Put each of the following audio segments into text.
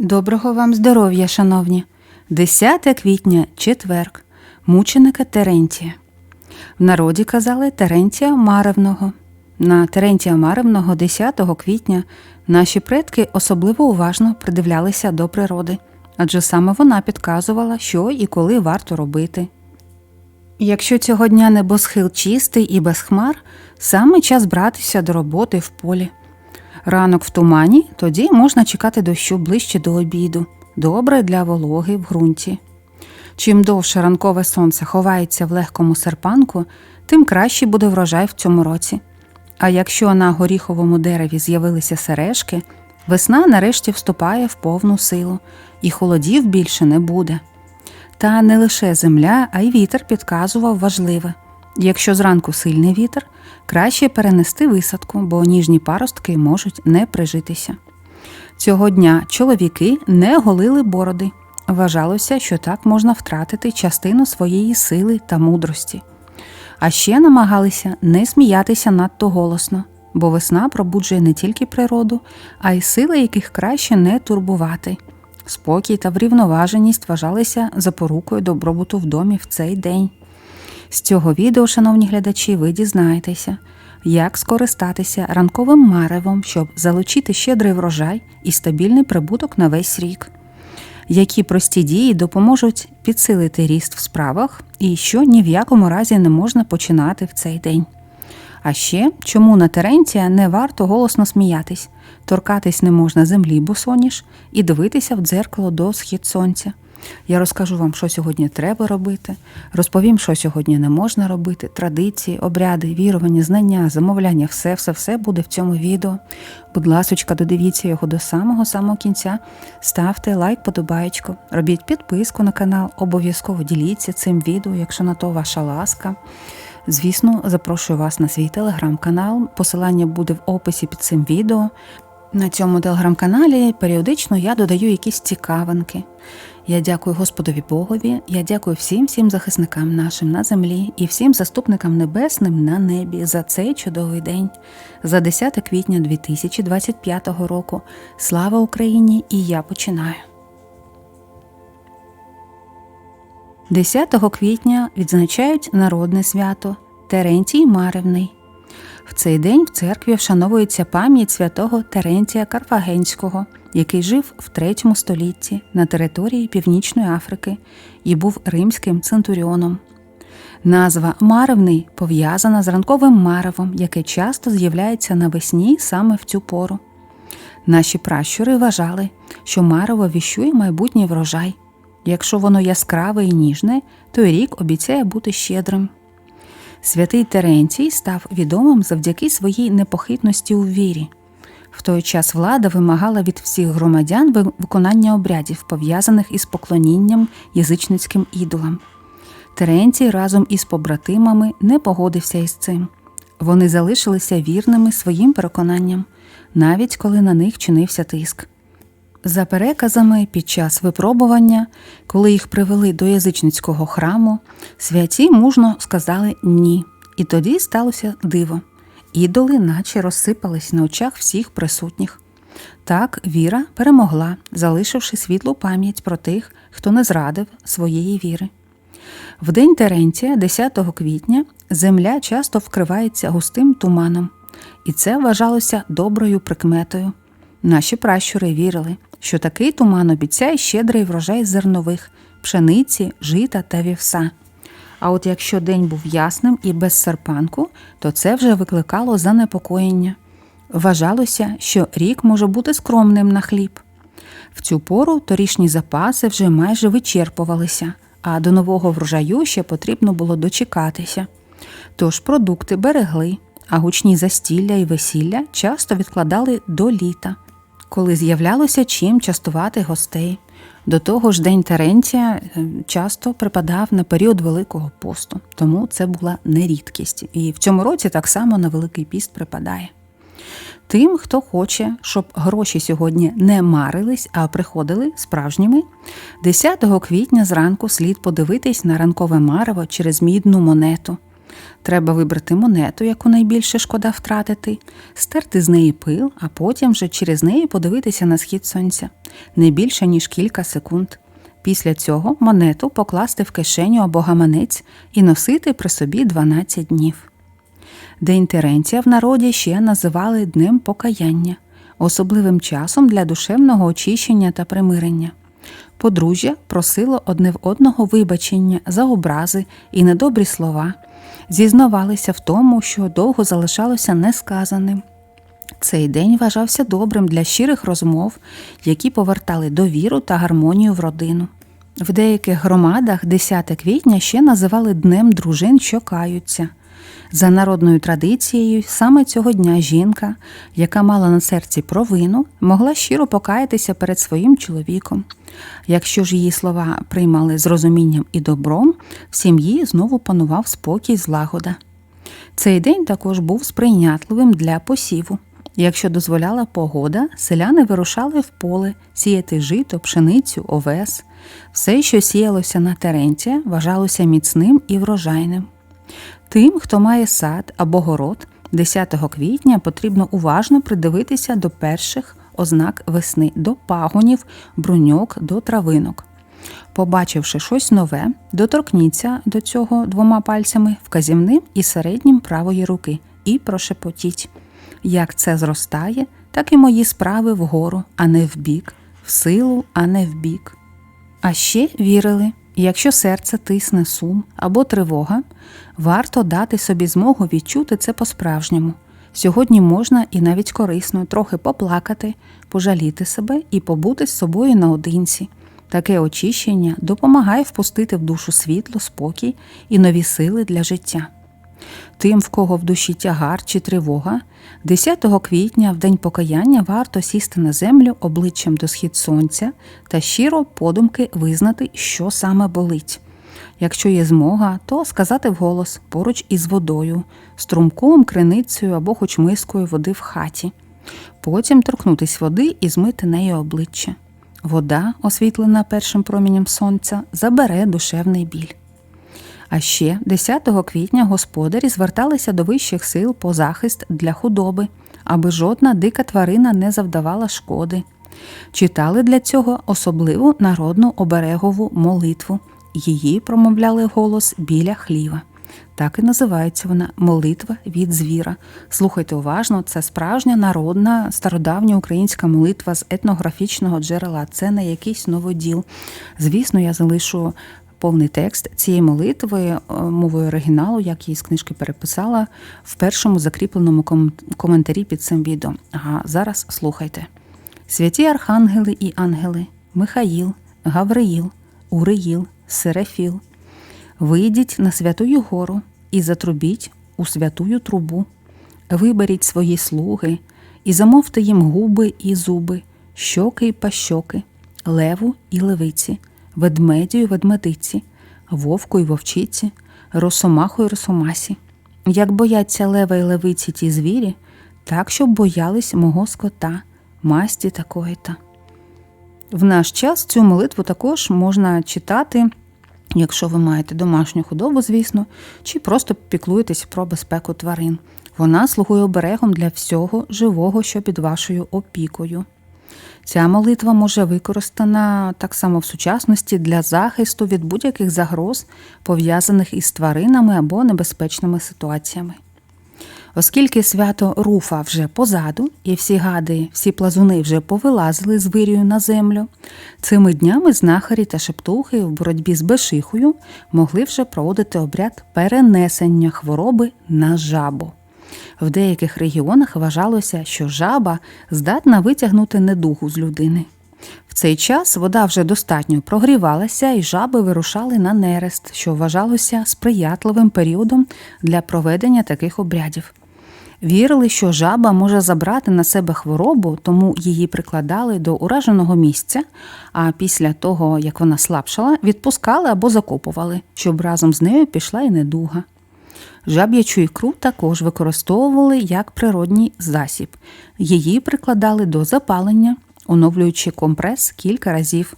Доброго вам здоров'я, шановні! 10 квітня, четверг, мученика Терентія. В народі казали Терентія Маревного. На Терентія Маревного 10 квітня наші предки особливо уважно придивлялися до природи, адже саме вона підказувала, що і коли варто робити. Якщо цього дня небосхил чистий і без хмар, саме час братися до роботи в полі. Ранок в тумані, тоді можна чекати дощу ближче до обіду, добре для вологи в ґрунті. Чим довше ранкове сонце ховається в легкому серпанку, тим кращий буде врожай в цьому році. А якщо на горіховому дереві з'явилися сережки, весна нарешті вступає в повну силу, і холодів більше не буде. Та не лише земля, а й вітер підказував важливе. Якщо зранку сильний вітер, краще перенести висадку, бо ніжні паростки можуть не прижитися. Цього дня чоловіки не голили бороди. Вважалося, що так можна втратити частину своєї сили та мудрості. А ще намагалися не сміятися надто голосно, бо весна пробуджує не тільки природу, а й сили, яких краще не турбувати. Спокій та врівноваженість вважалися запорукою добробуту в домі в цей день. З цього відео, шановні глядачі, ви дізнаєтеся, як скористатися ранковим маревом, щоб залучити щедрий врожай і стабільний прибуток на весь рік, які прості дії допоможуть підсилити ріст в справах і що ні в якому разі не можна починати в цей день. А ще чому на Теренція не варто голосно сміятись, торкатись не можна землі босоніж і дивитися в дзеркало до схід сонця. Я розкажу вам, що сьогодні треба робити, розповім, що сьогодні не можна робити, традиції, обряди, вірування, знання, замовляння, все, все, все буде в цьому відео. Будь ласочка, додивіться його до самого самого кінця. Ставте лайк, подобаєчко, робіть підписку на канал, обов'язково діліться цим відео, якщо на то ваша ласка. Звісно, запрошую вас на свій телеграм-канал. Посилання буде в описі під цим відео. На цьому телеграм-каналі періодично я додаю якісь цікавинки. Я дякую Господові Богові, я дякую всім всім захисникам нашим на землі і всім заступникам небесним на небі за цей чудовий день, за 10 квітня 2025 року. Слава Україні! І я починаю. 10 квітня відзначають народне свято Терентій Маревний. В цей день в церкві вшановується пам'ять святого Теренція Карфагенського, який жив в третьому столітті на території Північної Африки і був римським центуріоном. Назва Маревний пов'язана з ранковим маревом, яке часто з'являється навесні саме в цю пору. Наші пращури вважали, що марево віщує майбутній врожай. Якщо воно яскраве і ніжне, то рік обіцяє бути щедрим. Святий Теренцій став відомим завдяки своїй непохитності у вірі. В той час влада вимагала від всіх громадян виконання обрядів, пов'язаних із поклонінням язичницьким ідолам. Теренцій разом із побратимами не погодився із цим. Вони залишилися вірними своїм переконанням, навіть коли на них чинився тиск. За переказами, під час випробування, коли їх привели до язичницького храму, святі мужно сказали ні, і тоді сталося диво. Ідоли, наче розсипались на очах всіх присутніх. Так віра перемогла, залишивши світлу пам'ять про тих, хто не зрадив своєї віри. В день Теренція, 10 квітня, земля часто вкривається густим туманом, і це вважалося доброю прикметою. Наші пращури вірили, що такий туман обіцяє щедрий врожай зернових, пшениці, жита та вівса. А от якщо день був ясним і без серпанку, то це вже викликало занепокоєння. Вважалося, що рік може бути скромним на хліб. В цю пору торішні запаси вже майже вичерпувалися, а до нового врожаю ще потрібно було дочекатися. Тож продукти берегли, а гучні застілля і весілля часто відкладали до літа коли з'являлося чим частувати гостей. До того ж, день Теренція е, часто припадав на період Великого посту, тому це була нерідкість. І в цьому році так само на Великий піст припадає. Тим, хто хоче, щоб гроші сьогодні не марились, а приходили справжніми, 10 квітня зранку слід подивитись на ранкове марево через мідну монету. Треба вибрати монету, яку найбільше шкода втратити, стерти з неї пил, а потім вже через неї подивитися на схід сонця не більше ніж кілька секунд. Після цього монету покласти в кишеню або гаманець і носити при собі 12 днів. День Теренція в народі ще називали Днем Покаяння, особливим часом для душевного очищення та примирення. Подружжя просило одне в одного вибачення за образи і недобрі слова, зізнавалися в тому, що довго залишалося несказаним. Цей день вважався добрим для щирих розмов, які повертали довіру та гармонію в родину. В деяких громадах 10 квітня ще називали Днем дружин, що каються. За народною традицією, саме цього дня жінка, яка мала на серці провину, могла щиро покаятися перед своїм чоловіком. Якщо ж її слова приймали з розумінням і добром, в сім'ї знову панував спокій, злагода. Цей день також був сприйнятливим для посіву. Якщо дозволяла погода, селяни вирушали в поле сіяти жито, пшеницю, овес. Все, що сіялося на теренці, вважалося міцним і врожайним. Тим, хто має сад або город, 10 квітня потрібно уважно придивитися до перших ознак весни, до пагонів, бруньок, до травинок. Побачивши щось нове, доторкніться до цього двома пальцями вказівним і середнім правої руки і прошепотіть. Як це зростає, так і мої справи вгору, а не вбік, в силу, а не вбік. А ще вірили, якщо серце тисне сум або тривога, варто дати собі змогу відчути це по-справжньому. Сьогодні можна і навіть корисно трохи поплакати, пожаліти себе і побути з собою наодинці. Таке очищення допомагає впустити в душу світло, спокій і нові сили для життя. Тим, в кого в душі тягар чи тривога, 10 квітня, в день покаяння, варто сісти на землю обличчям до схід сонця та щиро подумки визнати, що саме болить. Якщо є змога, то сказати вголос поруч із водою, струмком, криницею або хоч мискою води в хаті. Потім торкнутись води і змити нею обличчя. Вода, освітлена першим промінням сонця, забере душевний біль. А ще 10 квітня господарі зверталися до вищих сил по захист для худоби, аби жодна дика тварина не завдавала шкоди. Читали для цього особливу народну оберегову молитву. Її промовляли голос біля хліва. Так і називається вона молитва від звіра. Слухайте уважно, це справжня народна стародавня українська молитва з етнографічного джерела. Це не якийсь новоділ. Звісно, я залишу повний текст цієї молитви е, мовою оригіналу, як її з книжки переписала, в першому закріпленому коментарі під цим відео. А зараз слухайте: святі архангели і ангели, Михаїл, Гавриїл, Уриїл, Серафіл, вийдіть на святую гору і затрубіть у святую трубу, виберіть свої слуги і замовте їм губи і зуби, щоки й пащоки, леву і левиці ведмедю й ведмедиці, вовку й вовчиці, росомаху й росомасі. Як бояться лева й левиці ті звірі, так щоб боялись мого скота, масті такої та. В наш час цю молитву також можна читати, якщо ви маєте домашню худобу, звісно, чи просто піклуєтесь про безпеку тварин. Вона слугує оберегом для всього живого, що під вашою опікою. Ця молитва може використана так само в сучасності для захисту від будь-яких загроз, пов'язаних із тваринами або небезпечними ситуаціями. Оскільки свято Руфа вже позаду, і всі гади, всі плазуни вже повилазили з вирію на землю, цими днями знахарі та шептухи в боротьбі з бешихою могли вже проводити обряд перенесення хвороби на жабу. В деяких регіонах вважалося, що жаба здатна витягнути недугу з людини. В цей час вода вже достатньо прогрівалася, і жаби вирушали на нерест, що вважалося сприятливим періодом для проведення таких обрядів. Вірили, що жаба може забрати на себе хворобу, тому її прикладали до ураженого місця, а після того, як вона слабшала, відпускали або закопували, щоб разом з нею пішла і недуга. Жаб'ячу ікру також використовували як природній засіб. Її прикладали до запалення, оновлюючи компрес кілька разів.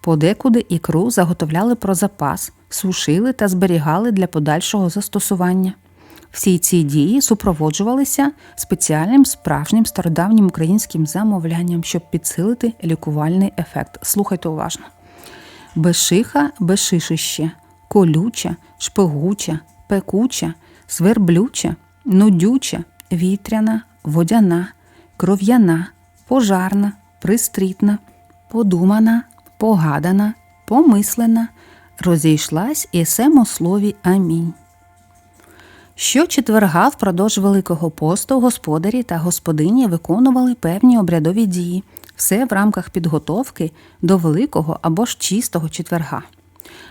Подекуди ікру заготовляли про запас, сушили та зберігали для подальшого застосування. Всі ці дії супроводжувалися спеціальним справжнім стародавнім українським замовлянням, щоб підсилити лікувальний ефект. Слухайте уважно. Бешиха, бешишище, колюча, шпигуча, пекуча, сверблюча, нудюча, вітряна, водяна, кров'яна, пожарна, пристрітна, подумана, погадана, помислена, розійшлась і семо слові Амінь. Щочетверга впродовж Великого посту господарі та господині виконували певні обрядові дії, все в рамках підготовки до великого або ж чистого четверга.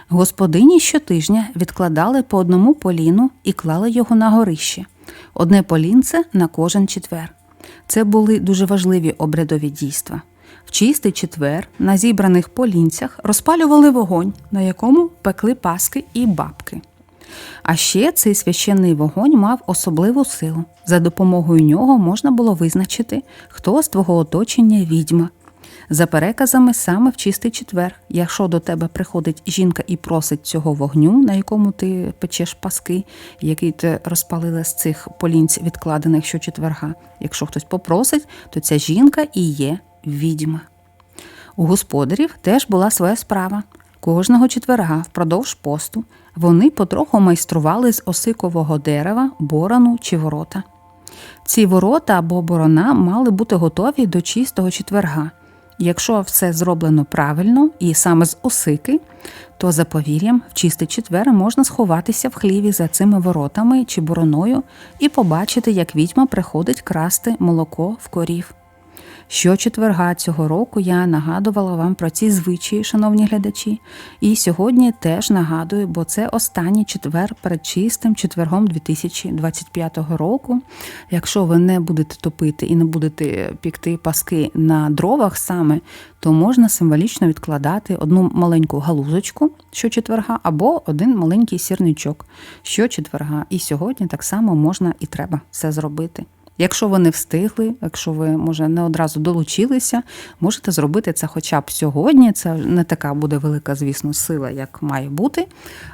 Господині щотижня відкладали по одному поліну і клали його на горище, одне полінце на кожен четвер. Це були дуже важливі обрядові дійства. В чистий четвер на зібраних полінцях розпалювали вогонь, на якому пекли паски і бабки. А ще цей священний вогонь мав особливу силу. За допомогою нього можна було визначити, хто з твого оточення відьма. За переказами, саме в чистий четвер, якщо до тебе приходить жінка і просить цього вогню, на якому ти печеш паски, який ти розпалила з цих полінць, відкладених щочетверга. Якщо хтось попросить, то ця жінка і є відьма. У господарів теж була своя справа. Кожного четверга впродовж посту вони потроху майстрували з осикового дерева, борону чи ворота. Ці ворота або борона мали бути готові до чистого четверга. Якщо все зроблено правильно і саме з осики, то за повір'ям в чистий четвер можна сховатися в хліві за цими воротами чи бороною і побачити, як відьма приходить красти молоко в корів. Щочетверга цього року я нагадувала вам про ці звичаї, шановні глядачі, і сьогодні теж нагадую, бо це останній четвер перед чистим четвергом 2025 року. Якщо ви не будете топити і не будете пікти паски на дровах саме, то можна символічно відкладати одну маленьку галузочку щочетверга або один маленький сірничок щочетверга. І сьогодні так само можна і треба це зробити. Якщо ви не встигли, якщо ви, може, не одразу долучилися, можете зробити це хоча б сьогодні. Це не така буде велика, звісно, сила, як має бути.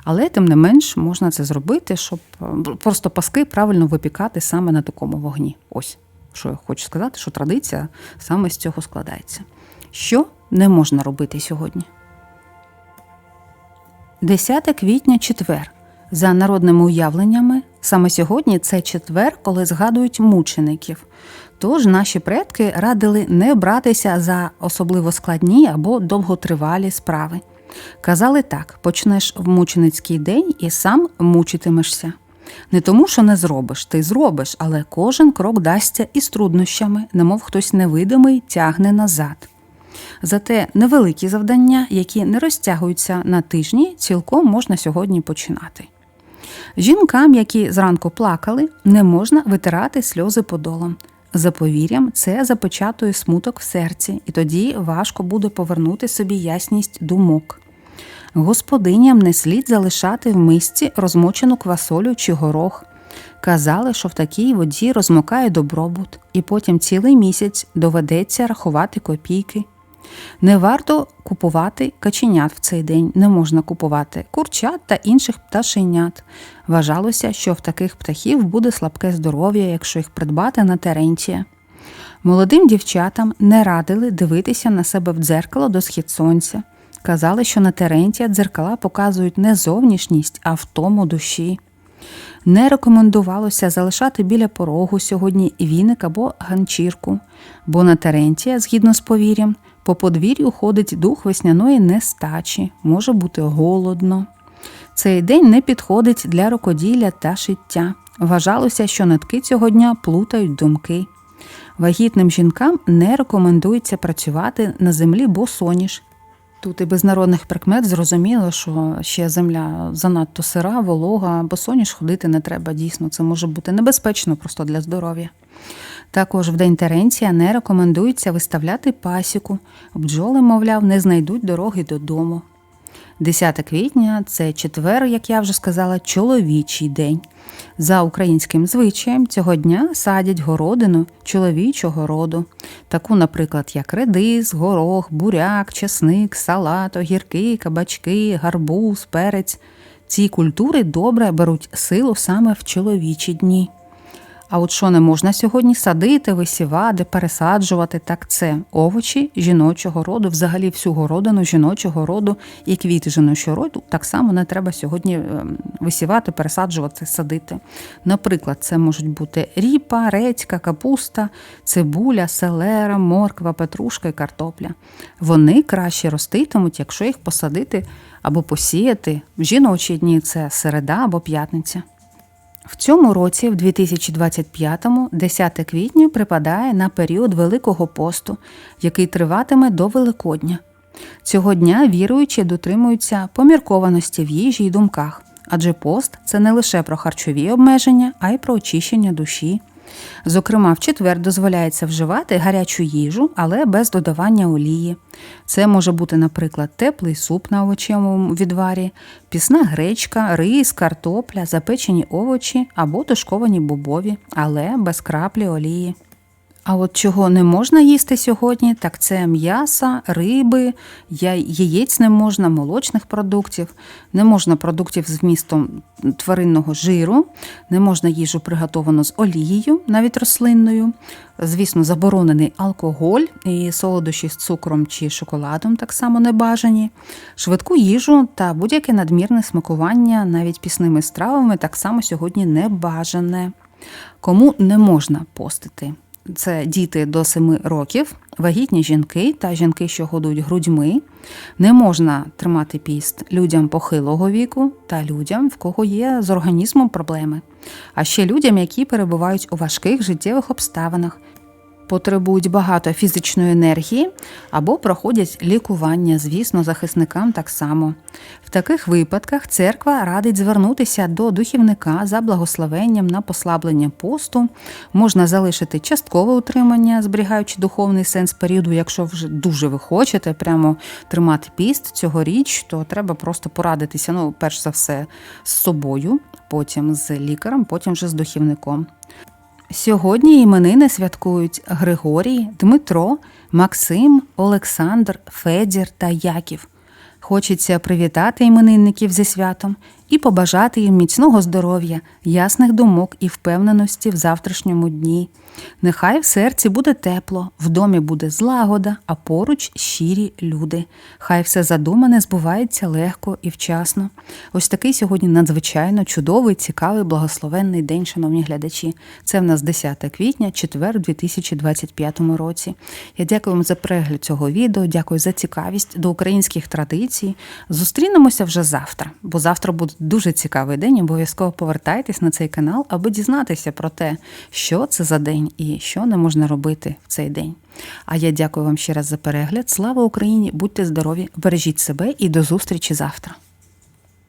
Але тим не менш можна це зробити, щоб е, просто паски правильно випікати саме на такому вогні. Ось що я хочу сказати, що традиція саме з цього складається. Що не можна робити сьогодні? 10 квітня четвер. За народними уявленнями, саме сьогодні це четвер, коли згадують мучеників. Тож наші предки радили не братися за особливо складні або довготривалі справи. Казали так: почнеш в мученицький день і сам мучитимешся. Не тому, що не зробиш, ти зробиш, але кожен крок дасться із труднощами, немов хтось невидимий тягне назад. Зате невеликі завдання, які не розтягуються на тижні, цілком можна сьогодні починати. Жінкам, які зранку плакали, не можна витирати сльози подолом. За повір'ям, це запечатує смуток в серці, і тоді важко буде повернути собі ясність думок. Господиням не слід залишати в мисці розмочену квасолю чи горох. Казали, що в такій воді розмокає добробут, і потім цілий місяць доведеться рахувати копійки. Не варто купувати каченят в цей день, не можна купувати курчат та інших пташенят. Вважалося, що в таких птахів буде слабке здоров'я, якщо їх придбати на теренція. Молодим дівчатам не радили дивитися на себе в дзеркало до схід сонця. Казали, що на терентія дзеркала показують не зовнішність, а втому душі. Не рекомендувалося залишати біля порогу сьогодні віник або ганчірку, бо на терентія, згідно з повір'ям, по подвір'ю ходить дух весняної нестачі, може бути голодно. Цей день не підходить для рукоділля та шиття. Вважалося, що нитки цього дня плутають думки. Вагітним жінкам не рекомендується працювати на землі босоніж. Тут і без народних прикмет зрозуміло, що ще земля занадто сира, волога, босоніж ходити не треба дійсно. Це може бути небезпечно просто для здоров'я. Також в день Теренція не рекомендується виставляти пасіку. Бджоли, мовляв, не знайдуть дороги додому. 10 квітня це четвер, як я вже сказала, чоловічий день. За українським звичаєм цього дня садять городину чоловічого роду, таку, наприклад, як редис, горох, буряк, чесник, салат, огірки, кабачки, гарбуз, перець. Ці культури добре беруть силу саме в чоловічі дні. А от що не можна сьогодні садити, висівати, пересаджувати, так це овочі жіночого роду, взагалі всю городину жіночого роду і квіти жіночого роду так само не треба сьогодні ем, висівати, пересаджувати, садити. Наприклад, це можуть бути ріпа, редька, капуста, цибуля, селера, морква, петрушка і картопля. Вони краще роститимуть, якщо їх посадити або посіяти в жіночі дні це середа або п'ятниця. В цьому році, в 2025-му, 10 квітня припадає на період Великого посту, який триватиме до Великодня. Цього дня віруючі дотримуються поміркованості в їжі й думках, адже пост це не лише про харчові обмеження, а й про очищення душі. Зокрема, в четвер дозволяється вживати гарячу їжу, але без додавання олії. Це може бути, наприклад, теплий суп на овочевому відварі, пісна гречка, рис, картопля, запечені овочі або тушковані бобові, але без краплі олії. А от чого не можна їсти сьогодні, так це м'яса, риби, яєць не можна, молочних продуктів, не можна продуктів з вмістом тваринного жиру, не можна їжу приготовану з олією, навіть рослинною. Звісно, заборонений алкоголь і солодощі з цукром чи шоколадом так само не бажані, швидку їжу та будь-яке надмірне смакування навіть пісними стравами так само сьогодні не бажане. Кому не можна постити? Це діти до 7 років, вагітні жінки та жінки, що годують грудьми. Не можна тримати піст людям похилого віку та людям, в кого є з організмом проблеми, а ще людям, які перебувають у важких життєвих обставинах, потребують багато фізичної енергії або проходять лікування, звісно, захисникам так само. В таких випадках церква радить звернутися до духівника за благословенням на послаблення посту, можна залишити часткове утримання, зберігаючи духовний сенс періоду. Якщо вже дуже ви хочете прямо тримати піст цьогоріч, то треба просто порадитися. Ну, перш за все, з собою, потім з лікарем, потім вже з духівником. Сьогодні іменини святкують Григорій, Дмитро, Максим, Олександр, Федір та Яків. Хочеться привітати іменинників зі святом і побажати їм міцного здоров'я, ясних думок і впевненості в завтрашньому дні. Нехай в серці буде тепло, в домі буде злагода, а поруч щирі люди. Хай все задумане збувається легко і вчасно. Ось такий сьогодні надзвичайно чудовий, цікавий, благословенний день, шановні глядачі. Це в нас 10 квітня, четвер, у 2025 році. Я дякую вам за перегляд цього відео, дякую за цікавість до українських традицій. Зустрінемося вже завтра, бо завтра буде дуже цікавий день. Обов'язково повертайтесь на цей канал, аби дізнатися про те, що це за день і що не можна робити в цей день. А я дякую вам ще раз за перегляд. Слава Україні! Будьте здорові! Бережіть себе і до зустрічі завтра!